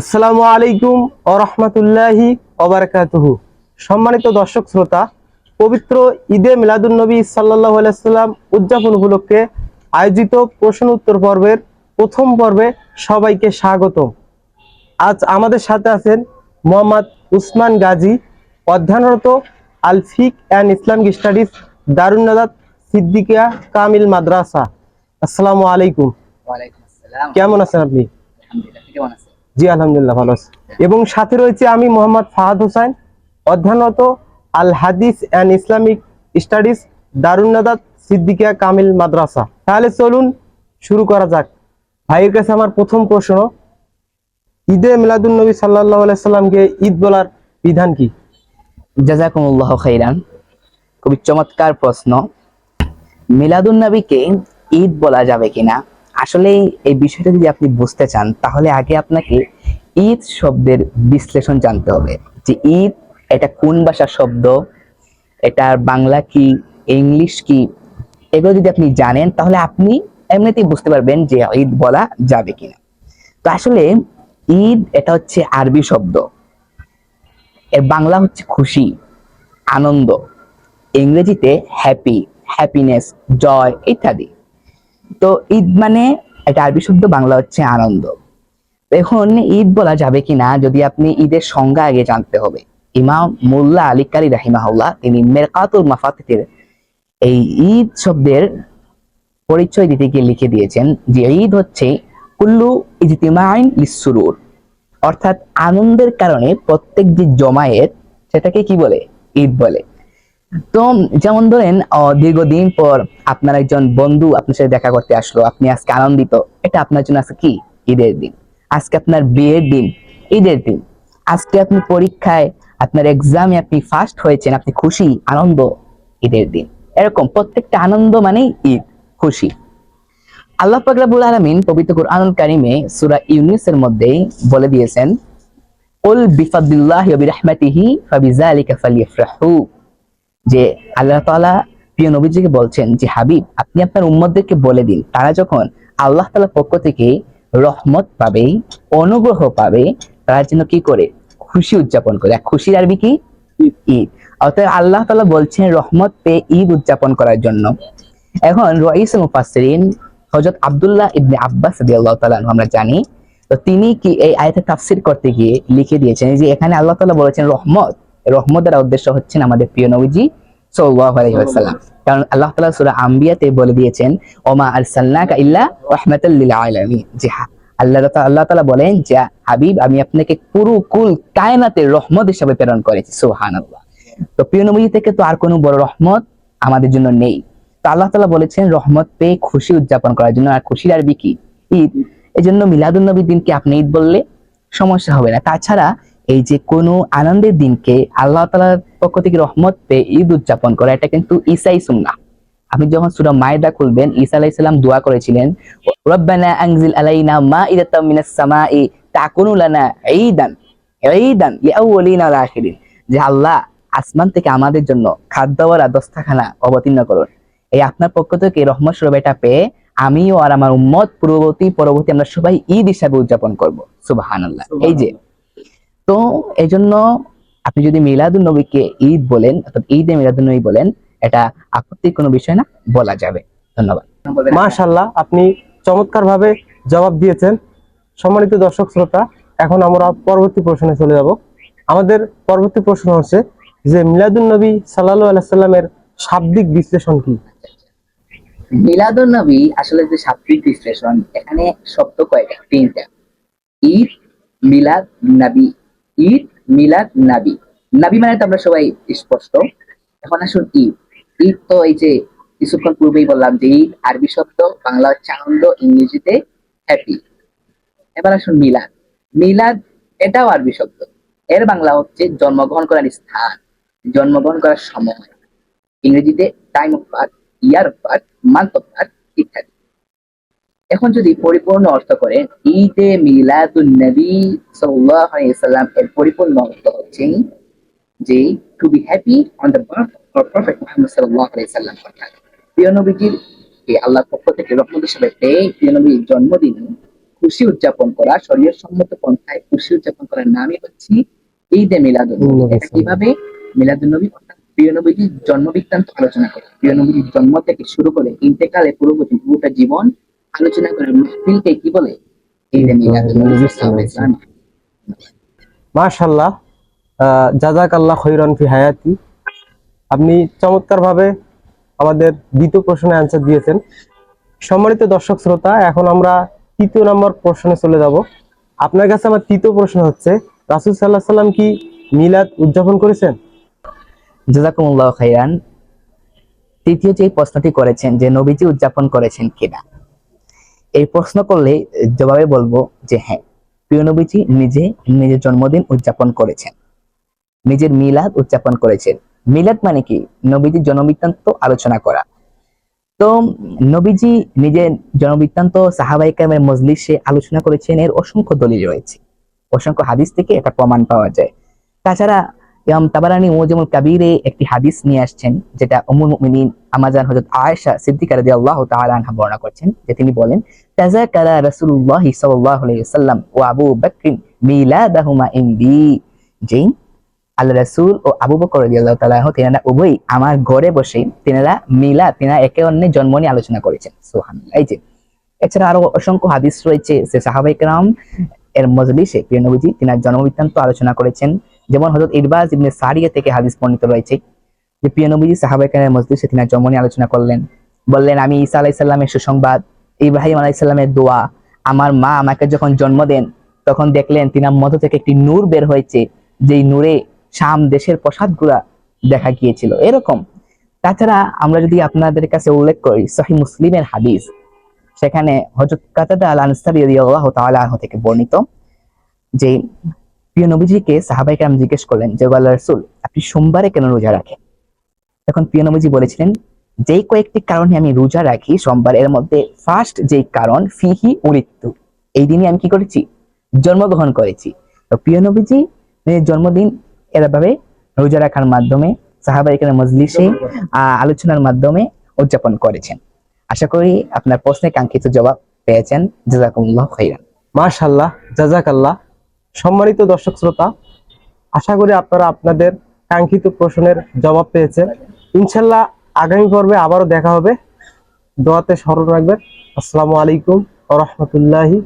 আসসালামু আলাইকুম ও রহমতুল্লাহি ওবরাকাতুহু সম্মানিত দর্শক শ্রোতা পবিত্র ঈদে মিলাদুন্নবী সাল্লাহ আলাইসাল্লাম উদযাপন উপলক্ষে আয়োজিত প্রশ্ন উত্তর পর্বের প্রথম পর্বে সবাইকে স্বাগত আজ আমাদের সাথে আছেন মোহাম্মদ উসমান গাজী অধ্যয়নরত আলফিক and Islamic studies Darunnajat Siddiqia Kamil Madrasa. আসসালামু আলাইকুম। কেমন আছেন আপনি? আপনি কেমন আছেন? জি, আলহামদুলিল্লাহ, ভালো আছি। এবং সাথে রয়েছে আমি মোহাম্মদ ফাহাদ হোসেন, অধ্যয়নরত আল হাদিস and Islamic studies Darunnajat Siddiqia Kamil Madrasa. তাহলে চলুন শুরু করা যাক। ভাইয়ের কাছে আমার প্রথম প্রশ্ন, ঈদে মিলাদুল নবী সাল্লাহ সাল্লামকে ঈদ বলার বিধান কি? জাজাকুমুল্লাহ খাইরান, খুবই চমৎকার প্রশ্ন। মিলাদুন নবীকে ঈদ বলা যাবে কিনা? আসলে এই বিষয়টা যদি আপনি বুঝতে চান, তাহলে আগে আপনাকে ঈদ শব্দের বিশ্লেষণ জানতে হবে। যে ঈদ এটা কোন ভাষার শব্দ? এটার বাংলা কি, ইংলিশ কি? এগুলো যদি আপনি জানেন, তাহলে আপনি এমনিতেই বুঝতে পারবেন যে ঈদ বলা যাবে কিনা। তো আসলে ঈদ এটা হচ্ছে আরবি শব্দ। এর বাংলা হচ্ছে খুশি, আনন্দ। ইংরেজিতে হ্যাপি হ্যাপিনেস জয় ইত্যাদি। তো ঈদ মানে এটা আরবি শব্দ, বাংলা হচ্ছে আনন্দ। এখন ঈদ বলা যাবে কিনা, যদি আপনি ঈদের সংজ্ঞা আগে জানতে হবে। ইমাম মোল্লা আলী কারি রাহিমাহুল্লাহ, তিনি মেরকাতুল মাফাতির এই ঈদ শব্দের পরিচয় দিতে গিয়ে লিখে দিয়েছেন যে ঈদ হচ্ছে কুল্লু ইজতিমাইন লিসুরুর অর্থাৎ আনন্দের কারণে প্রত্যেক যে জমায়েত, সেটাকে কি বলে? ঈদ বলে। তো যেমন ধরেন দীর্ঘদিন পর আপনার একজন বন্ধু আপনার সাথে দেখা করতে আসলো, আপনি আজকে আনন্দিত। এটা আপনার জন্য আজকে কি? ঈদের দিন। আজকে আপনার বিয়ের দিন, ঈদের দিন। আজকে আপনি পরীক্ষায়, আপনার এক্সামে আপনি ফার্স্ট হয়েছেন, আপনি খুশি, আনন্দ, ঈদের দিন। এরকম প্রত্যেকটা আনন্দ মানেই ঈদ, খুশি। আল্লাহ পাক রাব্বুল আলামিন পবিত্র কুরআনুল কারীমে সূরা ইউনুসের মধ্যে বলে দিয়েছেন কুল বিফাদিল্লাহি ওয়া বিরহমাতিহি ফাবিযালিকা ফালইফরাহু যে আল্লাহ তাআলা প্রিয় নবীজিকে বলছেন যে, হাবিব, আপনি আপনার উম্মতদেরকে বলে দিন। তারা যখন আল্লাহ তাআলার পক্ষ থেকে রহমত পাবে, অনুগ্রহ পাবে, তারা যেন কি করে? খুশি উদযাপন করে। খুশির আরবি কি? ঈদ। অর্থাৎ আল্লাহ তাআলা বলছেন রহমত পেয়ে ঈদ উদযাপন করার জন্য। এখন রইস মুফাসসিরিন হযরত আব্দুল্লাহ ইবনে আব্বাস তাআলা আনহু, আমরা জানি। তো তিনি কি এই আয়াতে তাফসির করতে গিয়ে লিখে দিয়েছেন যে, এখানে আল্লাহ তালা বলেছেন রহমত রহমত দ্বারা উদ্দেশ্য হচ্ছেন আমাদের প্রিয় নবীজি সাল্লাল্লাহু আলাইহি ওয়াসাল্লাম। কারণ আল্লাহ তাআলা সূরা আম্বিয়াতে বলে দিয়েছেন, ওমা আরসালনাকা ইল্লা রাহমাতাল লিল আলামিন। যে হা- আল্লাহ আল্লাহ তাআলা বলেন যে, হাবিব, আমি আপনাকে পুরো কুল রহমত হিসেবে প্রেরণ করেছি। তো প্রিয় নবী থেকে তো আর কোনো বড় রহমত আমাদের জন্য নেই। তো আল্লাহ তাআলা বলেছেন, রহমত পেয়ে খুশি উদযাপন করার জন্য। আর খুশির আরবি কি? ঈদ। এই জন্য মিলাদুল নবীর দিনকে আপনি ঈদ বললে সমস্যা হবে না। তাছাড়া এই যে কোনো আনন্দের দিনকে আল্লাহ তাআলার পক্ষ থেকে রহমত পেয়ে ঈদ উদযাপন করা, এটা কিন্তু ঈসাই সুন্নাহ। আপনি যখন সূরা মায়দা খুলবেন, ঈসা আলাইহিস সালাম দোয়া করেছিলেন, রব্বানা আনজিল আলাইনা মাইদাতাম মিনাস সামাই তাকুনু লানা ঈদান ঈদান আখিরিন। যে আল্লাহ আসমান থেকে আমাদের জন্য খাদ্যওয়ালা দস্তাখানা অবতীর্ণ করুন। এই আপনার পক্ষ থেকে রহমত স্বরূপ এটা পেয়ে আমিও আর আমার উম্মত পূর্ববর্তী, পরবর্তী আমরা সবাই ঈদ হিসাবে উদযাপন করব। সুবহানাল্লাহ। এই যে তো এই জন্য আপনি যদি মিলাদুন নবীকে ঈদ বলেন অর্থাৎ ঈদে মিলাদুন নবী বলেন এটা আপত্তির কোনো বিষয় না বলা যাবে। ধন্যবাদ। মাশাল্লাহ আপনি চমৎকার ভাবে জবাব দিয়েছেন। সম্মানিত দর্শক শ্রোতা এখন আমরা পরবর্তী প্রশ্নে চলে যাব। আমাদের পরবর্তী প্রশ্ন হচ্ছে যে মিলাদুন নবী সাল্লাল্লাহু আলাইহি সাল্লামের শাব্দিক বিশ্লেষণ কি? মিলাদুন নবী আসলে যে শাব্দিক বিশ্লেষণ এখানে শব্দ কয়টা? তিনটা। ঈদ মিলাদ নবী। ঈদ মিলাদ নাবি। নাবি মানে তো আমরা সবাই স্পষ্ট। এখন আসুন ঈদ। ঈদ তো এই যে কিছুক্ষণ পূর্বেই বললাম যে ঈদ, আরবি শব্দ, বাংলা আনন্দ ইংরেজিতে হ্যাপি এবার আসুন মিলাদ। মিলাদ এটাও আরবি শব্দ। এর বাংলা হচ্ছে জন্মগ্রহণ করার স্থান, জন্মগ্রহণ করার সময়। ইংরেজিতে time of birth year of birth month of birth ইত্যাদি। এখন যদি পরিপূর্ণ অর্থ করে ঈদে মিলাদুন নবী সাল্লাল্লাহু আলাইহি সাল্লাম এর পরিপূর্ণ অর্থ হচ্ছে যে to be happy on the birth of prophet Muhammad সাল্লাল্লাহু আলাইহি সাল্লাম অর্থাৎ প্রিয় নবীজির এই আল্লাহর পক্ষ থেকে রহমত হিসেবে পেয়ে প্রিয় নবীর জন্মদিন খুশি উদযাপন করা শরীর সম্মত পন্থায় খুশি উদযাপন করার নামই হচ্ছে ঈদে এটা কীভাবে মিলাদুন নবী অর্থাৎ প্রিয় নবীজির জন্ম বৃত্তান্ত আলোচনা করা। প্রিয় নবীজির জন্ম থেকে শুরু করে ইন্তেকালে পুরো পুরোটা জীবন আলোচনা করে। মাহফিলকে কি বলে। মাশাল্লাহ জাজাক আল্লাহ খৈরন ফি হায়াতি। আপনি চমৎকারভাবে আমাদের দ্বিতীয় প্রশ্নের অ্যান্সার দিয়েছেন। সম্মানিত দর্শক শ্রোতা এখন আমরা তৃতীয় নম্বর প্রশ্নে চলে যাব। আপনার কাছে আমার তৃতীয় প্রশ্ন হচ্ছে রাসুল সাল্লাহ সাল্লাম কি মিলাদ উদযাপন করেছেন? জাজাকুমুল্লাহ খাইরান তৃতীয় যে প্রশ্নটি করেছেন যে নবীজি উদযাপন করেছেন কিনা এই প্রশ্ন করলে জবাবে বলব যে হ্যাঁ প্রিয় নবীজি নিজে নিজের জন্মদিন উদযাপন করেছেন। নিজের মিলাদ উদযাপন করেছেন। মিলাদ মানে কি? নবীজির জন্মবৃত্তান্ত আলোচনা করা। তো নবীজি নিজের জন্মবৃত্তান্ত সাহাবাই কামের মজলিসে আলোচনা করেছেন। এর অসংখ্য দলিল রয়েছে। অসংখ্য হাদিস থেকে এটা প্রমাণ পাওয়া যায়। তাছাড়া ইমাম তাবারানি মুজামুল কাবিরে একটি হাদিস নিয়ে আসছেন, যেটা উম্মুল মুমিনিন আমাজান হযরত আয়েশা সিদ্দিকা রাদিয়াল্লাহু তাআলা আনহা বর্ণনা করছেন, যে তিনি বলেন ওয়াসাল্লাম ও আবু মিলাদাহুমা আল্লাহ ও আবু বকর আমার ঘরে বসে মিলা তিনারা একে অন্যের জন্ম নিয়ে আলোচনা করেছেন। এই যে, এছাড়া আরও অসংখ্য হাদিস রয়েছে কেরাম এর মজলিসে প্রিয় নবীজি তিনার আলোচনা করেছেন। যেমন হযরত ইরবাজ ইবনে সারিয়া থেকে হাদিস বর্ণিত রয়েছে যে প্রিয় নবীজি সাহাবায়ে মজলিসে তিনার জন্ম নিয়ে আলোচনা করলেন। বললেন, আমি ঈসা আলাইহিস সালামের সুসংবাদ, ইব্রাহিম আলাইহিস সালামের দোয়া, আমার মা আমাকে যখন জন্ম দেন, তখন দেখলেন তিনার মধ্য থেকে একটি নূর বের হয়েছে, যেই নূরে শাম দেশের প্রসাদগুলা দেখা গিয়েছিল। এরকম। তাছাড়া আমরা যদি আপনাদের কাছে উল্লেখ করি সহি মুসলিমের হাদিস, সেখানে হযরত কাতাদা আল আনসারী রাদিয়াল্লাহু তাআলা থেকে বর্ণিত যে প্রিয় নবীজিকে সাহাবাই কেরাম জিজ্ঞেস করলেন যে আল্লাহ রসুল, আপনি সোমবারে কেন রোজা রাখেন? তখন প্রিয় নবীজি বলেছিলেন, যেই কয়েকটি কারণে আমি রোজা রাখি, সোমবার এর মধ্যে ফার্স্ট যেই কারণ, ফিহি মৃত্যু এই দিনে আমি কি করেছি? জন্মগ্রহণ করেছি। তো প্রিয় নবীজি জন্মদিন এভাবে রোজা রাখার মাধ্যমে সাহাবাই কেরাম মজলিসে আলোচনার মাধ্যমে উদযাপন করেছেন। আশা করি আপনার প্রশ্নে কাঙ্ক্ষিত জবাব পেয়েছেন। জাজাকুমুল্লাহ খাইরান। মাশাল্লাহ জাজাক আল্লাহ সম্মানিত দর্শক শ্রোতা, আশা করি আপনারা আপনাদের কাঙ্ক্ষিত প্রশ্নের জবাব পেয়েছেন। ইনশাল্লাহ আগামী পর্বে আবারও দেখা হবে। দোয়াতে স্মরণ রাখবেন। আসসালামু আলাইকুম রহমতুল্লাহি